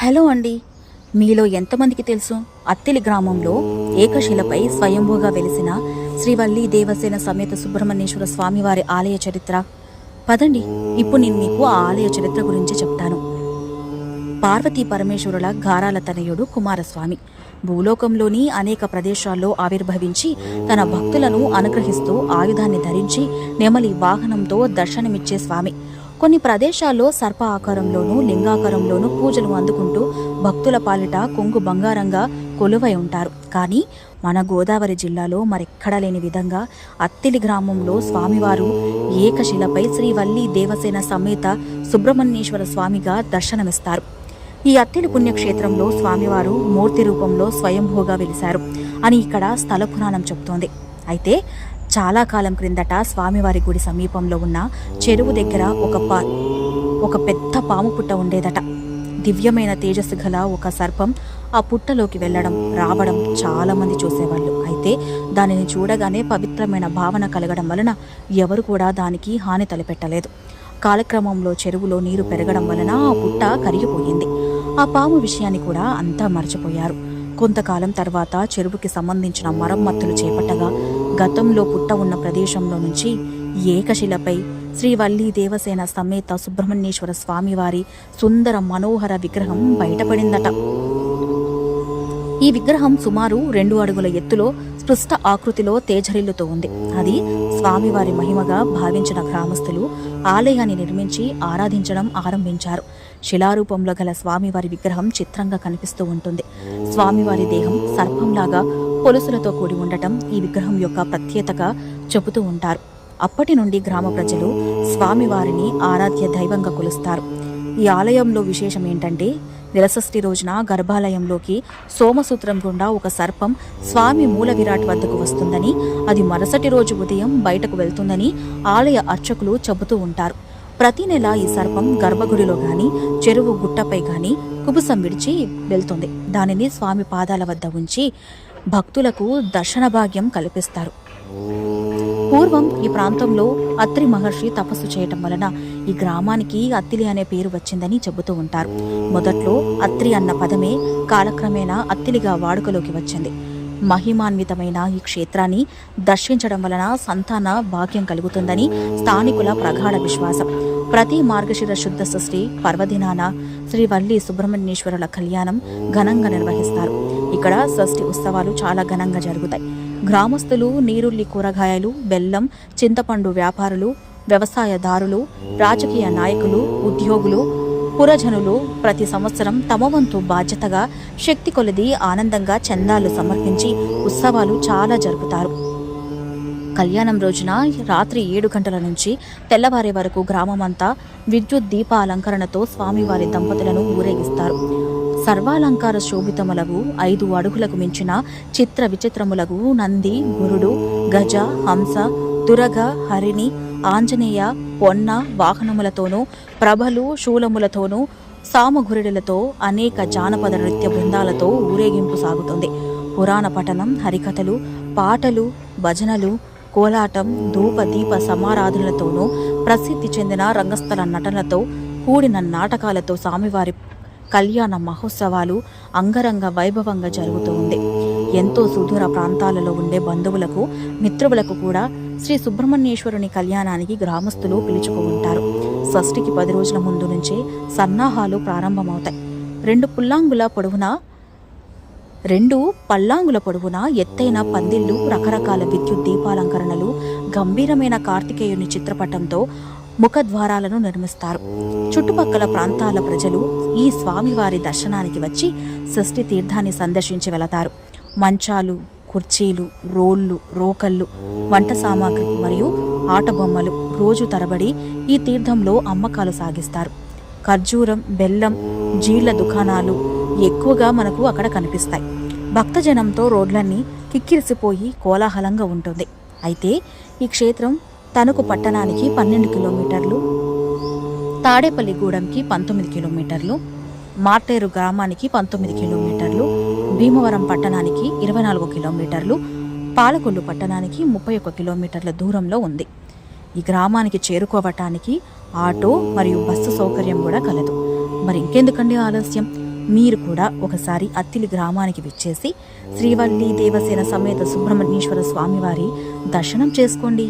Hello అండి. మీలో ఎంతమందికి తెలుసు? అత్తిలి గ్రామంలో ఏకశిలపై స్వయంభూగా వెలిసిన శ్రీవల్లి దేవసేన సమేత సుబ్రహ్మణ్యేశ్వర స్వామివారి ఆలయ చరిత్ర. పదండి ఇప్పుడు నేను మీకు ఆ ఆలయ చరిత్ర గురించి చెప్తాను. పార్వతీ పరమేశ్వరుల గారాల తనయుడు కుమారస్వామి. భూలోకంలోని అనేక ప్రదేశాల్లో ఆవిర్భవించి తన భక్తులను అనుగ్రహిస్తూ ఆయుధాన్ని ధరించి నెమలి వాహనంతో దర్శనమిచ్చే స్వామి. కొన్ని ప్రదేశాల్లో సర్ప ఆకారంలోనూ లింగాకారంలోనూ పూజలు అందుకుంటూ భక్తుల పాలిట కొంగు బంగారంగా కొలువై ఉంటారు. కానీ మన గోదావరి జిల్లాలో మరెక్కడా లేని విధంగా అత్తిలి గ్రామంలో స్వామివారు ఏకశిలపై శ్రీవల్లి దేవసేన సమేత సుబ్రహ్మణ్యేశ్వర స్వామిగా దర్శనమిస్తారు. ఈ అత్తిలి పుణ్యక్షేత్రంలో స్వామివారు మూర్తి రూపంలో స్వయంభూగా వెలిశారు అని ఇక్కడ స్థల పురాణం చెబుతోంది. అయితే చాలా కాలం క్రిందట స్వామివారి గుడి సమీపంలో ఉన్న చెరువు దగ్గర ఒక పా ఒక పెద్ద పాము పుట్ట ఉండేదట. దివ్యమైన తేజస్సు గల ఒక సర్పం ఆ పుట్టలోకి వెళ్ళడం రావడం చాలామంది చూసేవాళ్ళు. అయితే దానిని చూడగానే పవిత్రమైన భావన కలగడం వలన ఎవరు కూడా దానికి హాని తలపెట్టలేదు. కాలక్రమంలో చెరువులో నీరు పెరగడం వలన ఆ పుట్ట కరిగిపోయింది. ఆ పాము విషయాన్ని కూడా అంతా మర్చిపోయారు. కొంతకాలం తర్వాత చెరువుకి సంబంధించిన మరమ్మతులు చేపట్టగా గతంలో పుట్ట ఉన్న ప్రదేశంలో నుంచి ఏకశిలపై శ్రీవల్లీ దేవసేన సమేత సుబ్రహ్మణ్యేశ్వర స్వామివారి సుందర మనోహర విగ్రహం బయటపడిందట. ఈ విగ్రహం సుమారు రెండు అడుగుల ఎత్తులో స్పృష్ట ఆకృతిలో తేజరిల్లుతూ ఉంది. అది స్వామివారి మహిమగా భావించిన గ్రామస్తులు ఆలయాన్ని నిర్మించి ఆరాధించడం ఆరంభించారు. శిలారూపంలో గల స్వామివారి విగ్రహం చిత్రంగా కనిపిస్తూ ఉంటుంది. స్వామివారి దేహం సర్పంలాగా పొలుసులతో కూడి ఉండటం ఈ విగ్రహం యొక్క ప్రత్యేకతగా చెబుతూ ఉంటారు. అప్పటి నుండి గ్రామ ప్రజలు స్వామివారిని ఆరాధ్య దైవంగా కొలుస్తారు. ఈ ఆలయంలో విశేషం ఏంటంటే నిరసష్టి రోజున గర్భాలయంలోకి సోమసూత్రం గుండా ఒక సర్పం స్వామి మూల విరాట్ వద్దకు వస్తుందని అది మరుసటి రోజు ఉదయం బయటకు వెళ్తుందని ఆలయ అర్చకులు చెబుతూ ఉంటారు. ప్రతి నెల ఈ సర్పం గర్భగుడిలో గాని చెరువు గుట్టపై గాని కుబుసం విడిచి వెళ్తుంది. దానిని స్వామి పాదాల వద్ద ఉంచి భక్తులకు దర్శన భాగ్యం కల్పిస్తారు. పూర్వం ఈ ప్రాంతంలో అత్రి మహర్షి తపస్సు చేయటం వలన ఈ గ్రామానికి అత్తిలి అనే పేరు వచ్చిందని చెబుతూ ఉంటారు. మొదట్లో అత్రి అన్న పదమే కాలక్రమేణా అత్తిలిగా వాడుకలోకి వచ్చింది. మహిమాన్వితమైన ఈ క్షేత్రాన్ని దర్శించడం వలన సంతాన భాగ్యం కలుగుతుందని స్థానికుల ప్రగాఢ విశ్వాసం. ప్రతి మార్గశిర శుద్ధ సృష్టి పర్వదినాన శ్రీ వల్లి సుబ్రహ్మణ్యేశ్వరుల కళ్యాణం ఘనంగా నిర్వహిస్తారు. ఇక్కడ షష్ఠి ఉత్సవాలు చాలా ఘనంగా జరుగుతాయి. గ్రామస్తులు నీరుల్లి కూరగాయలు బెల్లం చింతపండు వ్యాపారులు వ్యవసాయదారులు రాజకీయ నాయకులు ఉద్యోగులు పురజనులు ప్రతి సంవత్సరం తమ వంతు బాధ్యతగా శక్తి కొలది ఆనందంగా చందాలు సమర్పించి ఉత్సవాలు చాలా జరుపుతారు. కళ్యాణం రోజున రాత్రి ఏడు గంటల నుంచి తెల్లవారే వరకు గ్రామమంతా విద్యుత్ దీప అలంకరణతో స్వామివారి దంపతులను ఊరేగిస్తారు. సర్వాలంకార శోభితములగు ఐదు అడుగులకు మించిన చిత్ర విచిత్రములగు నంది గురుడు గజ హంస దురగ హరిణి ఆంజనేయ పొన్న వాహనములతోనూ ప్రభలు శూలములతోనూ సామఘురుడులతో అనేక జానపద నృత్య బృందాలతో ఊరేగింపు సాగుతుంది. పురాణ పఠనం హరికథలు పాటలు భజనలు కోలాటం ధూప దీప సమారాధనలతోనూ ప్రసిద్ధి చెందిన రంగస్థల నటనలతో కూడిన నాటకాలతో స్వామివారి కళ్యాణ మహోత్సవాలు అంగరంగ వైభవంగా జరుగుతూ ఉంది. ఎంతో సుదూర ప్రాంతాలలో ఉండే బంధువులకు మిత్రువులకు కూడా శ్రీ సుబ్రహ్మణ్యేశ్వరుని కళ్యాణానికి గ్రామస్తులు పిలుచుకు ఉంటారు షష్ఠికి పది రోజుల ముందు నుంచే సన్నాహాలు ప్రారంభమవుతాయి. రెండు పుల్లాంగుల పొడవున రెండు పల్లాంగుల పొడవున ఎత్తైన పందిళ్ళు రకరకాల విద్యుత్ దీపాలంకరణలు గంభీరమైన కార్తికేయుని చిత్రపటంతో ముఖద్వారాలను నిర్మిస్తారు. చుట్టుపక్కల ప్రాంతాల ప్రజలు ఈ స్వామివారి దర్శనానికి వచ్చి షష్ఠి తీర్థాన్ని సందర్శించి వెళతారు. మంచాలు కుర్చీలు రోళ్ళు రోకళ్ళు వంట సామాగ్రి మరియు ఆట బొమ్మలు రోజు తరబడి ఈ తీర్థంలో అమ్మకాలు సాగిస్తారు. ఖర్జూరం బెల్లం జీళ్ళ దుకాణాలు ఎక్కువగా మనకు అక్కడ కనిపిస్తాయి. భక్తజనంతో రోడ్లన్నీ కిక్కిరిసిపోయి కోలాహలంగా ఉంటుంది. అయితే ఈ క్షేత్రం తణుకు పట్టణానికి పన్నెండు కిలోమీటర్లు తాడేపల్లిగూడెంకి పంతొమ్మిది కిలోమీటర్లు మార్టేరు గ్రామానికి పంతొమ్మిది కిలోమీటర్లు భీమవరం పట్టణానికి ఇరవై నాలుగు కిలోమీటర్లు పాలకొల్లు పట్టణానికి ముప్పై ఒక్క కిలోమీటర్ల దూరంలో ఉంది. ఈ గ్రామానికి చేరుకోవటానికి ఆటో మరియు బస్సు సౌకర్యం కూడా కలదు. మరి ఇంకెందుకండి ఆలస్యం? మీరు కూడా ఒకసారి అత్తిలి గ్రామానికి విచ్చేసి శ్రీవల్లి దేవసేన సమేత సుబ్రహ్మణ్యేశ్వర స్వామివారి దర్శనం చేసుకోండి.